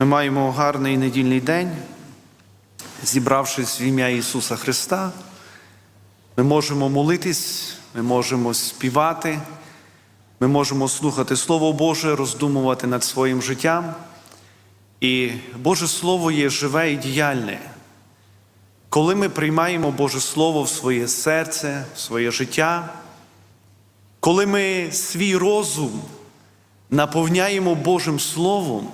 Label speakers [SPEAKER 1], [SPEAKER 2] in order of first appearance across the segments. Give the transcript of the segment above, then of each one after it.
[SPEAKER 1] Ми маємо гарний недільний день, зібравшись в ім'я Ісуса Христа. Ми можемо молитись, ми можемо співати, ми можемо слухати Слово Боже, роздумувати над своїм життям. І Боже Слово є живе і діяльне. Коли ми приймаємо Боже Слово в своє серце, в своє життя, коли ми свій розум наповняємо Божим Словом,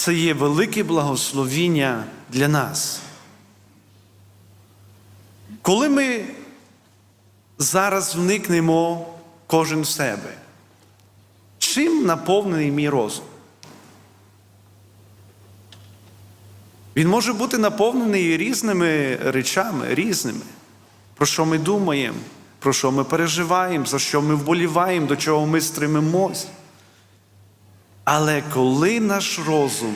[SPEAKER 1] це є велике благословіння для нас. Коли ми зараз вникнемо кожен в себе, чим наповнений мій розум? Він може бути наповнений різними речами, різними, про що ми думаємо, про що ми переживаємо, за що ми вболіваємо, до чого ми стремимось. Але коли наш розум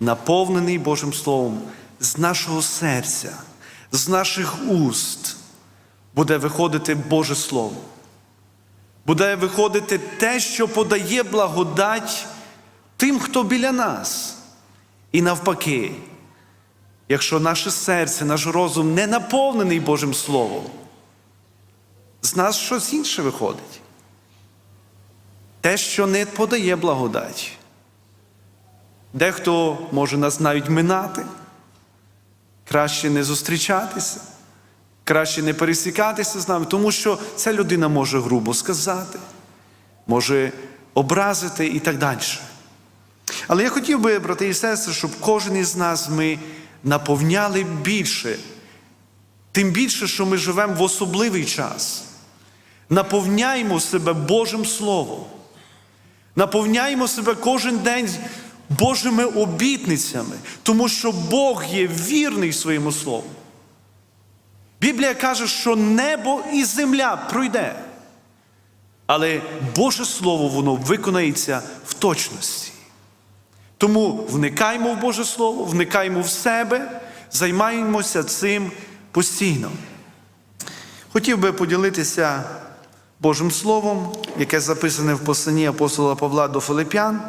[SPEAKER 1] наповнений Божим Словом з нашого серця, з наших уст, буде виходити Боже Слово, буде виходити те, що подає благодать тим, хто біля нас. І навпаки, якщо наше серце, наш розум не наповнений Божим Словом, з нас щось інше виходить. Те, що не подає благодать. Дехто може нас навіть минати, краще не зустрічатися, краще не пересікатися з нами, тому що ця людина може грубо сказати, може образити і так далі. Але я хотів би, брати і сестри, щоб кожен із нас ми наповняли більше, тим більше, що ми живемо в особливий час. Наповняємо себе Божим Словом. Наповняємо себе кожен день Божими обітницями, тому що Бог є вірний своєму слову. Біблія каже, що небо і земля пройде. Але Боже Слово, воно виконається в точності. Тому вникаймо в Боже Слово, вникаймо в себе, займаємося цим постійно. Хотів би поділитися Божим Словом, яке записане в посланні апостола Павла до Филип'ян,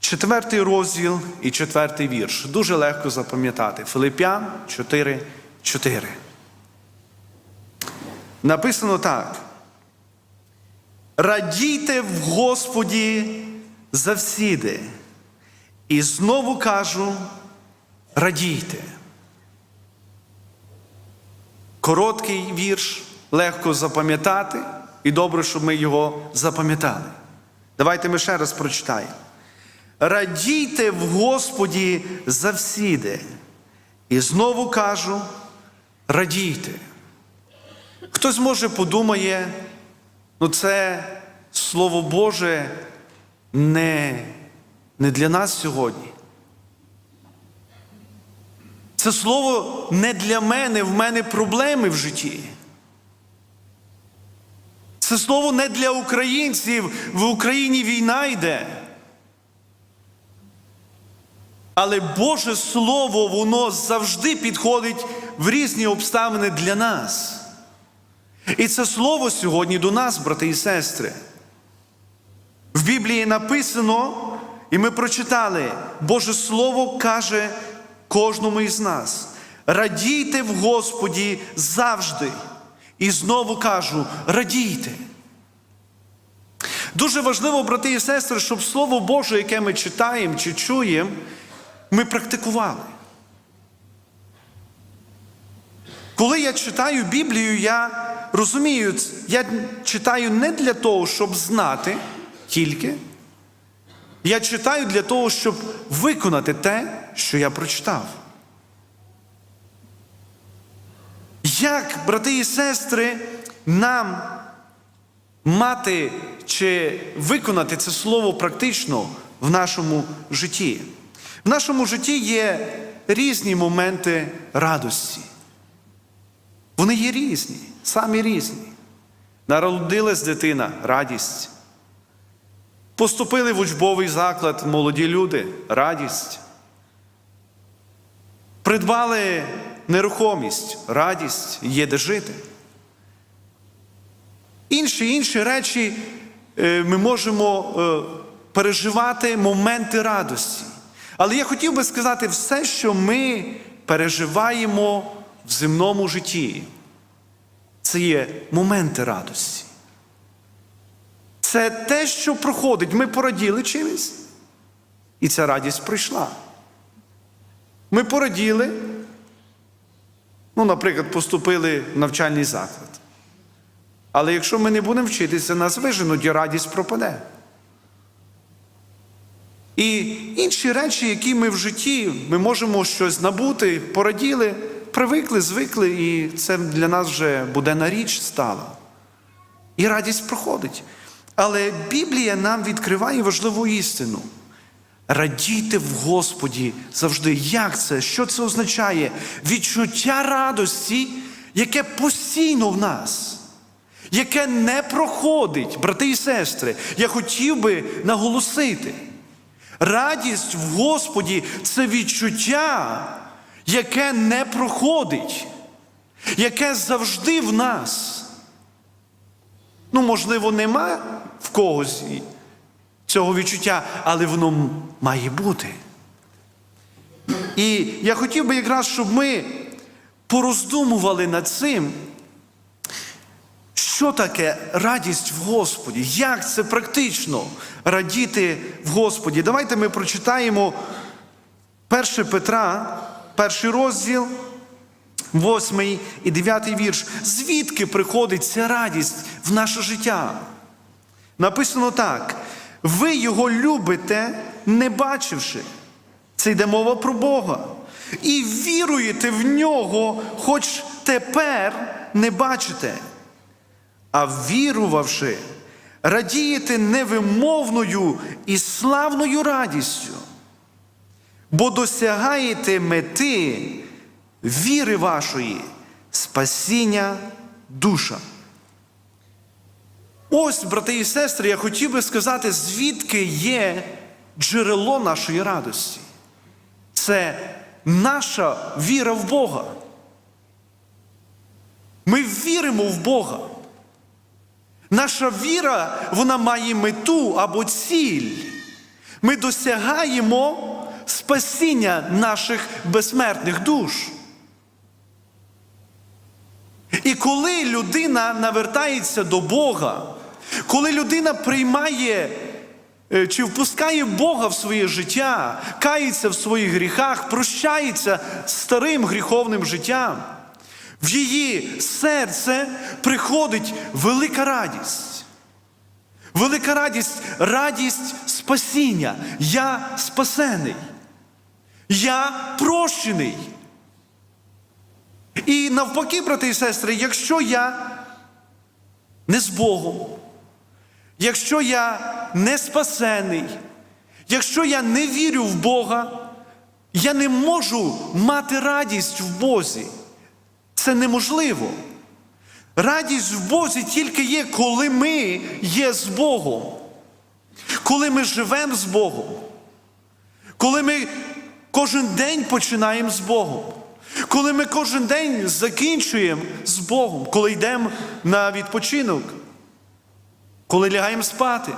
[SPEAKER 1] четвертий розділ і четвертий вірш. Дуже легко запам'ятати. Филип'ян 4, 4. Написано так. Радійте в Господі завсіди. І знову кажу, радійте. Короткий вірш, легко запам'ятати, і добре, щоб ми його запам'ятали. Давайте ми ще раз прочитаємо. Радійте в Господі завсіди. І знову кажу, радійте. Хтось може подумає, ну це Слово Боже не, не для нас сьогодні. Це слово не для мене, в мене проблеми в житті. Це слово не для українців, в Україні війна йде. Але Боже Слово, воно завжди підходить в різні обставини для нас. І це слово сьогодні до нас, брати і сестри. В Біблії написано, і ми прочитали, Боже Слово каже кожному із нас: радійте в Господі завжди. І знову кажу, радійте. Дуже важливо, брати і сестри, щоб Слово Боже, яке ми читаємо чи чуємо, ми практикували. Коли я читаю Біблію, я розумію, я читаю не для того, щоб знати тільки. Я читаю для того, щоб виконати те, що я прочитав. Як, брати і сестри, нам мати чи виконати це слово практично в нашому житті? В нашому житті є різні моменти радості. Вони є різні, самі різні. Народилась дитина радість. Поступили в учбовий заклад молоді люди радість. Придбали нерухомість, радість, є де жити. Інші інші речі е, ми можемо е, переживати моменти радості. Але я хотів би сказати, все, що ми переживаємо в земному житті, це є моменти радості. Це те, що проходить. Ми пораділи чимось, і ця радість прийшла. Ми пораділи, ну, наприклад, поступили в навчальний заклад. Але якщо ми не будемо вчитися, нас виженуть і радість пропаде. І інші речі, які ми в житті, ми можемо щось набути, пораділи, привикли, звикли, і це для нас вже буденна річ стала. І радість проходить. Але Біблія нам відкриває важливу істину. Радійте в Господі завжди. Як це? Що це означає? Відчуття радості, яке постійно в нас, яке не проходить, брати і сестри. Я хотів би наголосити. Радість в Господі це відчуття, яке не проходить, яке завжди в нас. Ну, можливо, нема в когось цього відчуття, але воно має бути. І я хотів би якраз, щоб ми пороздумували над цим, що таке радість в Господі? Як це практично радіти в Господі? Давайте ми прочитаємо 1 Петра, перший розділ, 8 і 9 вірш. Звідки приходить ця радість в наше життя? Написано так: ви його любите, не бачивши. Це йде мова про Бога. І віруєте в нього, хоч тепер не бачите. А вірувавши, радієте невимовною і славною радістю, бо досягаєте мети віри вашої, спасіння душа. Ось, брати і сестри, я хотів би сказати, звідки є джерело нашої радості. Це наша віра в Бога. Ми віримо в Бога. Наша віра, вона має мету або ціль. Ми досягаємо спасіння наших безсмертних душ. І коли людина навертається до Бога, коли людина приймає е, чи впускає Бога в своє життя, кається в своїх гріхах, прощається старим гріховним життям, в її серце приходить велика радість. Велика радість, радість спасіння. Я спасений. Я прощений. І навпаки, брати і сестри, якщо я не з Богом, якщо я не спасений, якщо я не вірю в Бога, я не можу мати радість в Бозі. Це неможливо. Радість в Бозі тільки є, коли ми є з Богом, коли ми живемо з Богом, коли ми кожен день починаємо з Богом, коли ми кожен день закінчуємо з Богом, коли йдемо на відпочинок, коли лягаємо спати.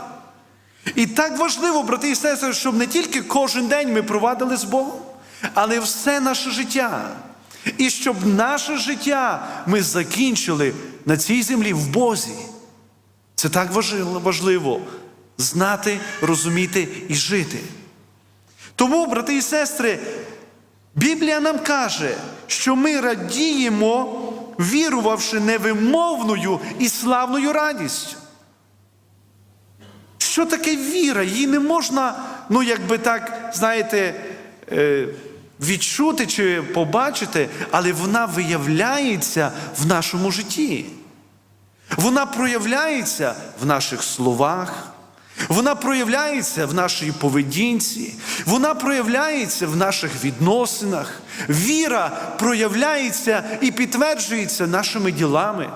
[SPEAKER 1] І так важливо, брати і сестри, щоб не тільки кожен день ми провадили з Богом, але все наше життя. І щоб наше життя ми закінчили на цій землі в Бозі. Це так важливо, важливо знати, розуміти і жити. Тому, брати і сестри, Біблія нам каже, що ми радіємо, вірувавши невимовною і славною радістю. Що таке віра? Її не можна, ну, якби так, знаєте, е, відчути чи побачити, але вона виявляється в нашому житті. Вона проявляється в наших словах, вона проявляється в нашій поведінці, вона проявляється в наших відносинах. Віра проявляється і підтверджується нашими ділами.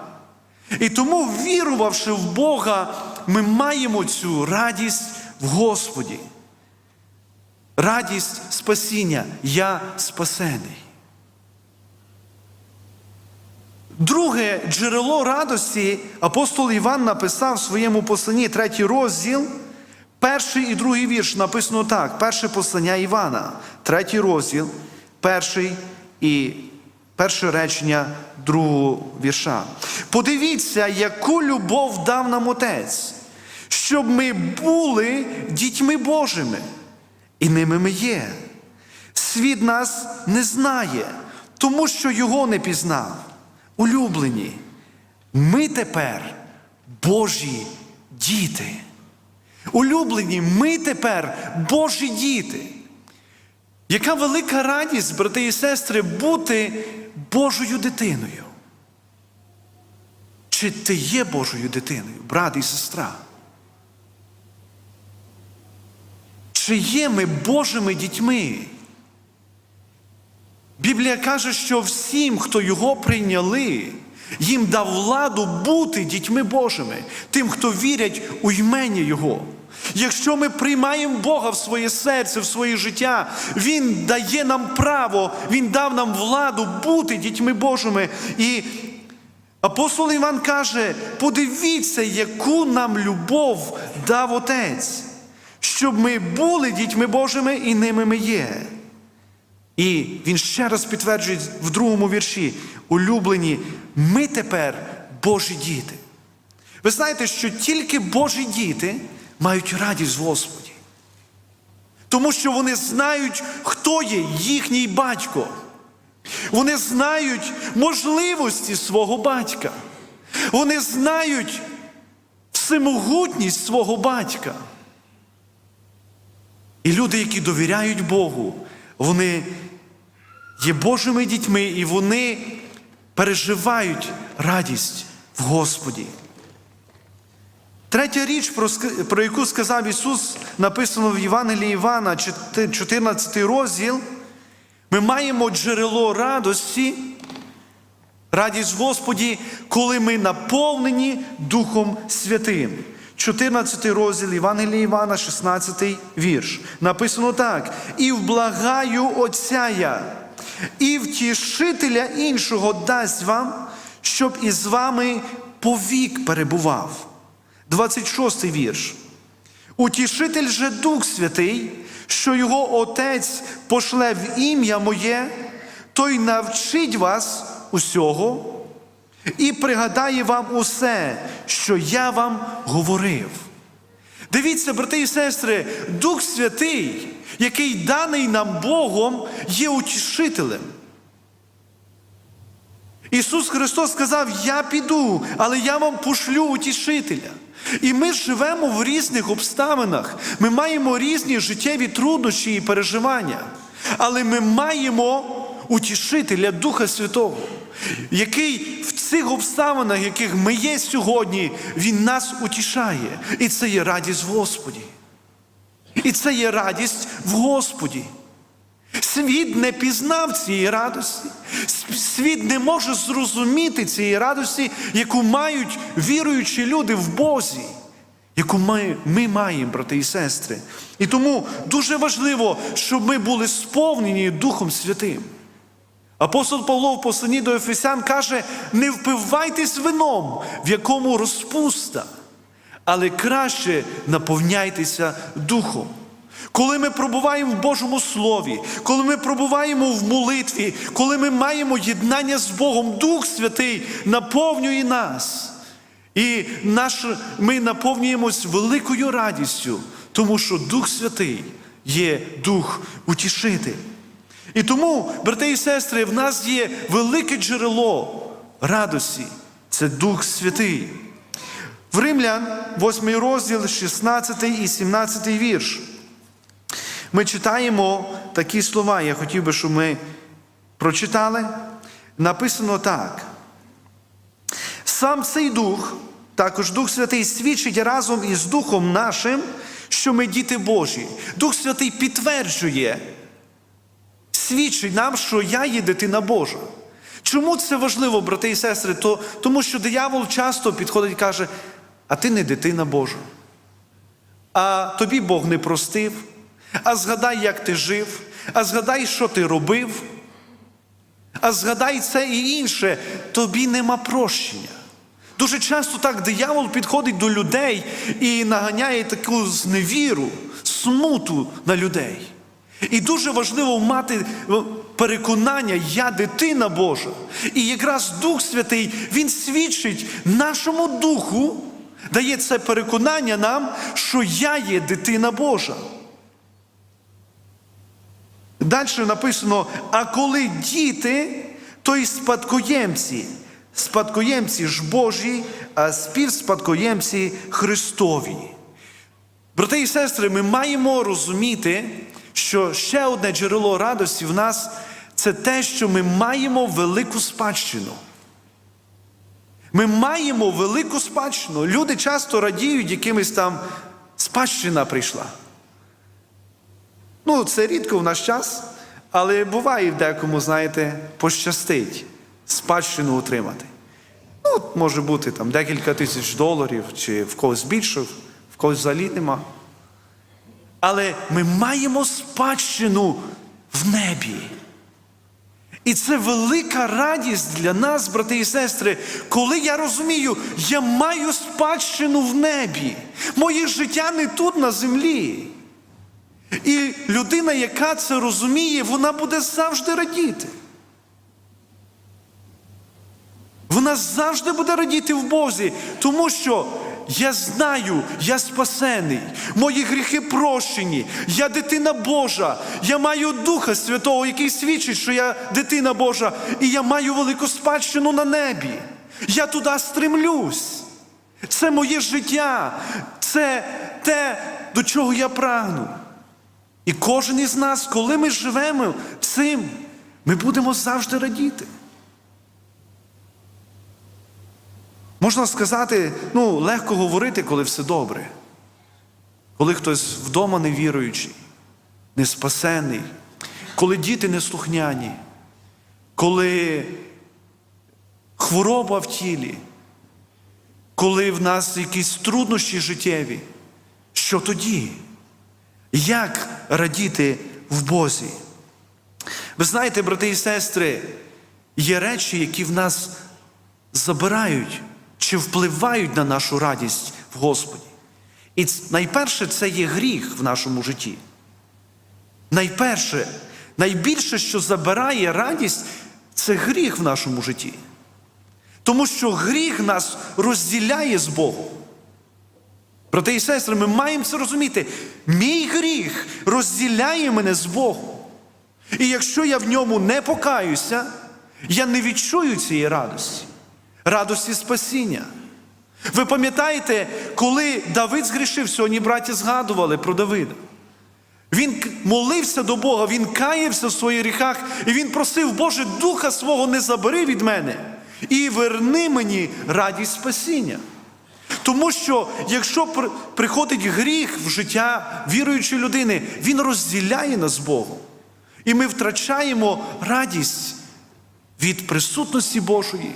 [SPEAKER 1] І тому, вірувавши в Бога, ми маємо цю радість в Господі. Радість спасіння. Я спасений. Друге джерело радості апостол Іван написав в своєму посланні, третій розділ, Перший і другий вірш написано так: перше послання Івана, третій розділ, перший і перше речення другого вірша. Подивіться, яку любов дав нам Отець, щоб ми були дітьми Божими, і ними ми є. Світ нас не знає, тому що його не пізнав. Улюблені, ми тепер Божі діти. Улюблені, ми тепер Божі діти. Яка велика радість, брати і сестри, бути Божою дитиною. Чи ти є Божою дитиною, брат і сестра? Чи є ми Божими дітьми? Біблія каже, що всім, хто його прийняли, їм дав владу бути дітьми Божими, тим, хто вірять у ймення Його. Якщо ми приймаємо Бога в своє серце, в своє життя, Він дає нам право, Він дав нам владу бути дітьми Божими. І апостол Іван каже: подивіться, яку нам любов дав Отець, щоб ми були дітьми Божими і ними ми є. І він ще раз підтверджує в другому вірші: улюблені, ми тепер Божі діти. Ви знаєте, що тільки Божі діти мають радість в Господі. Тому що вони знають, хто є їхній батько. Вони знають можливості свого батька. Вони знають всемогутність свого батька. І люди, які довіряють Богу, вони є Божими дітьми і вони переживають радість в Господі. Третя річ, про, яку сказав Ісус, написано в Євангелії Івана, 14 розділ. Ми маємо джерело радості, радість Господі, коли ми наповнені Духом Святим. 14 розділ Євангелія Івана, 16 вірш. Написано так: І вблагаю Отця я, і втішителя іншого дасть вам, щоб із вами повік перебував. 26 вірш. Утішитель же Дух Святий, що його Отець пошле в ім'я моє, той навчить вас усього і пригадає вам усе, що я вам говорив. Дивіться, брати і сестри, Дух Святий, який даний нам Богом, є утішителем. Ісус Христос сказав: Я піду, але я вам пошлю утішителя. І ми живемо в різних обставинах. Ми маємо різні життєві труднощі і переживання. Але ми маємо утішителя Духа Святого, який в цих обставинах, яких ми є сьогодні, Він нас утішає. І це є радість в Господі. І це є радість в Господі. Світ не пізнав цієї радості. Світ не може зрозуміти цієї радості, яку мають віруючі люди в Бозі, яку ми, ми маємо, брати і сестри. І тому дуже важливо, щоб ми були сповнені Духом Святим. Апостол Павло в посланні до Ефесян каже: не впивайтесь вином, в якому розпуста, але краще наповняйтеся духом. Коли ми пробуваємо в Божому Слові, коли ми пробуваємо в молитві, коли ми маємо єднання з Богом, Дух Святий наповнює нас. І наш, ми наповнюємось великою радістю, тому що Дух Святий є Дух утішитель. І тому, брати і сестри, в нас є велике джерело радості це Дух Святий. В Римлян, 8 розділ, 16 і 17 вірш. Ми читаємо такі слова, я хотів би, щоб ми прочитали. Написано так. Сам цей Дух, також Дух Святий, свідчить разом із Духом нашим, що ми діти Божі. Дух Святий підтверджує, свідчить нам, що я є дитина Божа. Чому це важливо, брати і сестри? То, тому що диявол часто підходить і каже, а ти не дитина Божа. А тобі Бог не простив. А згадай, як ти жив, а згадай, що ти робив. А згадай це і інше, тобі нема прощення. Дуже часто так диявол підходить до людей і наганяє таку зневіру, смуту на людей. І дуже важливо мати переконання, я дитина Божа. І якраз Дух Святий, Він свідчить нашому духу, дає це переконання нам, що я є дитина Божа. Далі написано: а коли діти, то й спадкоємці, спадкоємці ж Божі, а співспадкоємці Христові. Брати і сестри, ми маємо розуміти, що ще одне джерело радості в нас це те, що ми маємо велику спадщину. Ми маємо велику спадщину. Люди часто радіють, якимось там спадщина прийшла. Ну, це рідко в наш час, але буває в декому, знаєте, пощастить спадщину отримати. Ну, може бути там декілька тисяч доларів, чи в когось більше, в когось взагалі нема. Але ми маємо спадщину в небі. І це велика радість для нас, брати і сестри, коли я розумію, я маю спадщину в небі. Моє життя не тут на землі. І людина, яка це розуміє, вона буде завжди радіти. Вона завжди буде радіти в Бозі, тому що я знаю, я спасений, мої гріхи прощені, я дитина Божа, я маю Духа Святого, який свідчить, що я дитина Божа, і я маю велику спадщину на небі. Я туди стремлюсь. Це моє життя, це те, до чого я прагну. І кожен із нас, коли ми живемо цим, ми будемо завжди радіти. Можна сказати, ну, легко говорити, коли все добре. Коли хтось вдома невіруючий, неспасений, коли діти неслухняні, коли хвороба в тілі, коли в нас якісь труднощі життєві, що тоді? Як радіти в Бозі? Ви знаєте, брати і сестри, є речі, які в нас забирають чи впливають на нашу радість в Господі. І найперше це є гріх в нашому житті. Найперше, найбільше, що забирає радість, це гріх в нашому житті. Тому що гріх нас розділяє з Богом. Брати і сестри, ми маємо це розуміти. Мій гріх розділяє мене з Богом. І якщо я в ньому не покаюся, я не відчую цієї радості, радості спасіння. Ви пам'ятаєте, коли Давид згрішив, сьогодні браті згадували про Давида. Він молився до Бога, він каявся в своїх гріхах, і він просив, Боже, духа свого не забери від мене і верни мені радість спасіння. Тому що якщо приходить гріх в життя віруючої людини, він розділяє нас з Богом. І ми втрачаємо радість від присутності Божої.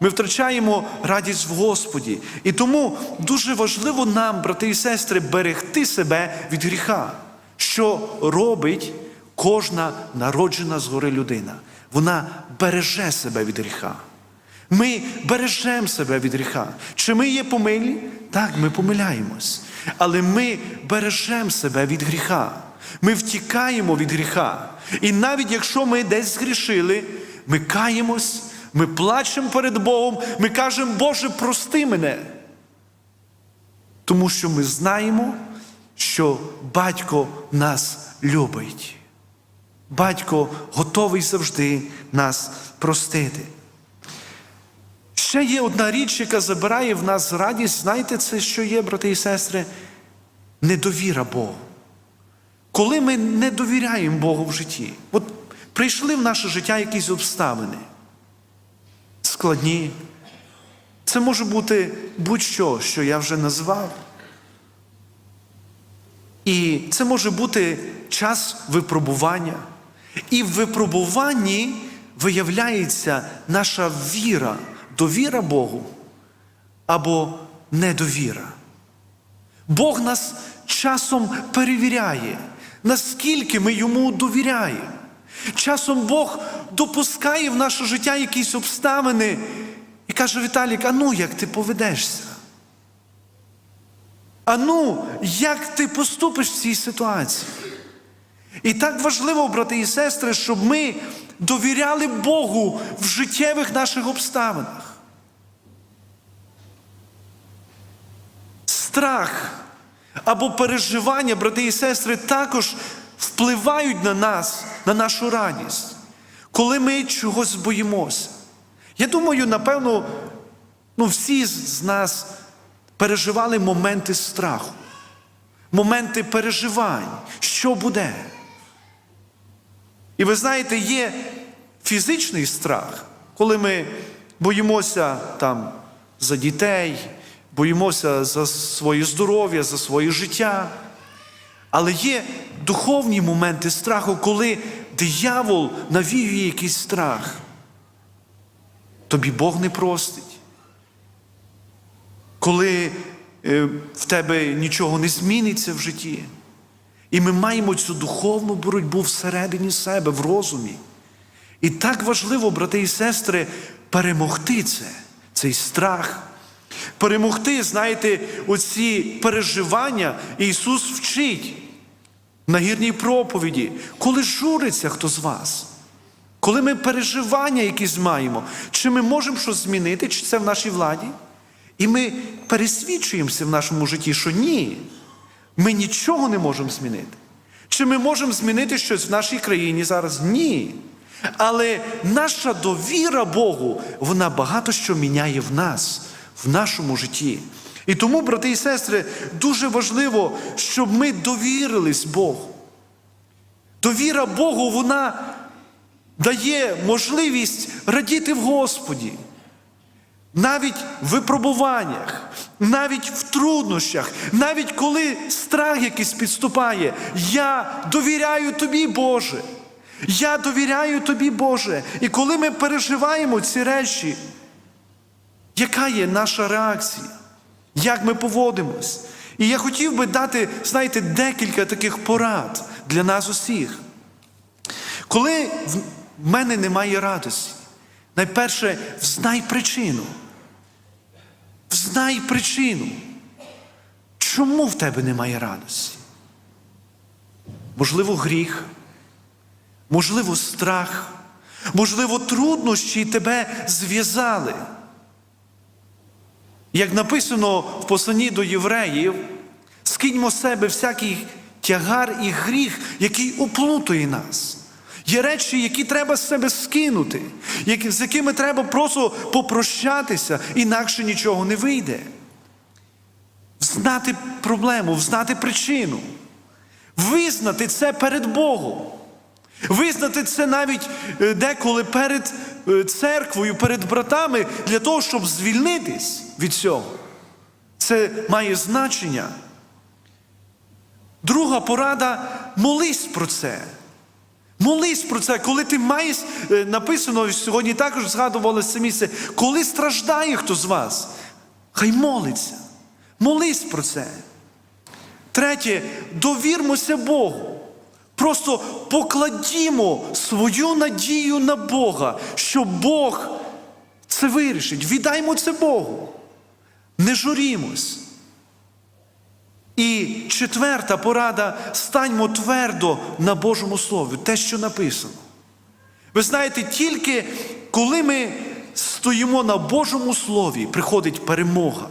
[SPEAKER 1] Ми втрачаємо радість в Господі. І тому дуже важливо нам, брати і сестри, берегти себе від гріха, що робить кожна народжена згори людина. Вона береже себе від гріха. Ми бережемо себе від гріха. Чи ми є помилі? Так, ми помиляємось. Але ми бережемо себе від гріха. Ми втікаємо від гріха. І навіть якщо ми десь згрішили, ми каємось, ми плачемо перед Богом, ми кажемо, Боже, прости мене. Тому що ми знаємо, що батько нас любить. Батько готовий завжди нас простити. Ще є одна річ, яка забирає в нас радість. Знаєте, це що є, брати і сестри? Недовіра Богу. Коли ми не довіряємо Богу в житті, от прийшли в наше життя якісь обставини, складні. Це може бути будь-що, що я вже назвав. І це може бути час випробування. І в випробуванні виявляється наша віра, довіра Богу або недовіра. Бог нас часом перевіряє, наскільки ми йому довіряємо. Часом Бог допускає в наше життя якісь обставини, І каже Віталік: а ну як ти поведешся? А ну, як ти поступиш в цій ситуації? І так важливо, брати і сестри, щоб ми довіряли Богу в життєвих наших обставинах. Страх або переживання, брати і сестри, також впливають на нас, на нашу радість, коли ми чогось боїмося. Я думаю, напевно, ну, всі з нас переживали моменти страху, моменти переживань, що буде. І ви знаєте, є фізичний страх, коли ми боїмося там за дітей, боїмося за своє здоров'я, за своє життя. Але є духовні моменти страху, коли диявол навіює якийсь страх. Тобі Бог не простить. Коли е, в тебе нічого не зміниться в житті. І ми маємо цю духовну боротьбу всередині себе, в розумі. І так важливо, брати і сестри, перемогти це, цей страх. Перемогти, знаєте, оці переживання Ісус вчить на гірній проповіді, коли журиться хто з вас, коли ми переживання якісь маємо, чи ми можемо щось змінити, чи це в нашій владі? І ми пересвідчуємося в нашому житті, що ні, ми нічого не можемо змінити. Чи ми можемо змінити щось в нашій країні зараз? Ні. Але наша довіра Богу, вона багато що міняє в нас, в нашому житті. І тому, брати і сестри, дуже важливо, щоб ми довірились Богу. Довіра Богу, вона дає можливість радіти в Господі. Навіть в випробуваннях, навіть в труднощах, навіть коли страх якийсь підступає, я довіряю тобі, Боже. Я довіряю тобі, Боже. І коли ми переживаємо ці речі, яка є наша реакція? Як ми поводимось? І я хотів би дати, знаєте, декілька таких порад для нас усіх. Коли в мене немає радості, найперше, взнай причину. Взнай причину. Чому в тебе немає радості? Можливо, гріх, можливо, страх, можливо, труднощі тебе зв'язали. Як написано в посланні до євреїв, скиньмо з себе всякий тягар і гріх, який оплутує нас. Є речі, які треба з себе скинути, з якими треба просто попрощатися, інакше нічого не вийде. Взнати проблему, взнати причину, визнати це перед Богом. Визнати це навіть е, деколи перед е, церквою, перед братами, для того, щоб звільнитись від цього. Це має значення. Друга порада молись про це. Молись про це, коли ти маєш, е, написано сьогодні також згадували це місце, коли страждає хто з вас, хай молиться. Молись про це. Третє, довірмося Богу. Просто покладімо свою надію на Бога, що Бог це вирішить. Віддаймо це Богу. Не журімось. І четверта порада станьмо твердо на Божому Слові, те, що написано. Ви знаєте, тільки коли ми стоїмо на Божому Слові, приходить перемога,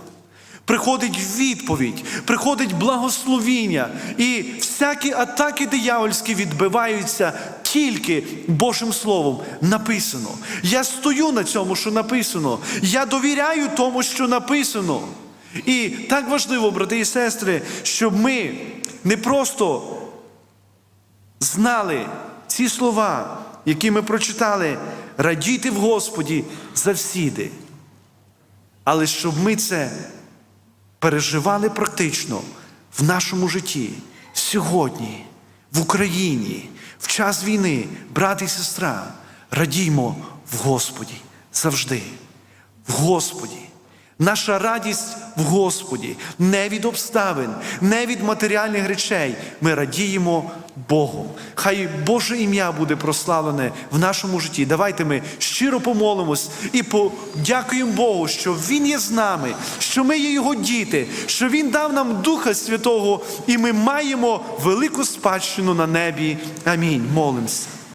[SPEAKER 1] приходить відповідь, приходить благословіння, і всякі атаки диявольські відбиваються тільки Божим Словом. Написано. Я стою на цьому, що написано. Я довіряю тому, що написано. І так важливо, брати і сестри, щоб ми не просто знали ці слова, які ми прочитали, радійте в Господі завсіди. Але щоб ми це переживали практично в нашому житті сьогодні, в Україні, в час війни, брат і сестра, радіймо в Господі завжди, в Господі. Наша радість в Господі не від обставин, не від матеріальних речей. Ми радіємо Богу. Хай Боже ім'я буде прославлене в нашому житті. Давайте ми щиро помолимось і подякуємо Богу, що Він є з нами, що ми є Його діти, що Він дав нам Духа Святого, і ми маємо велику спадщину на небі. Амінь. Молимось.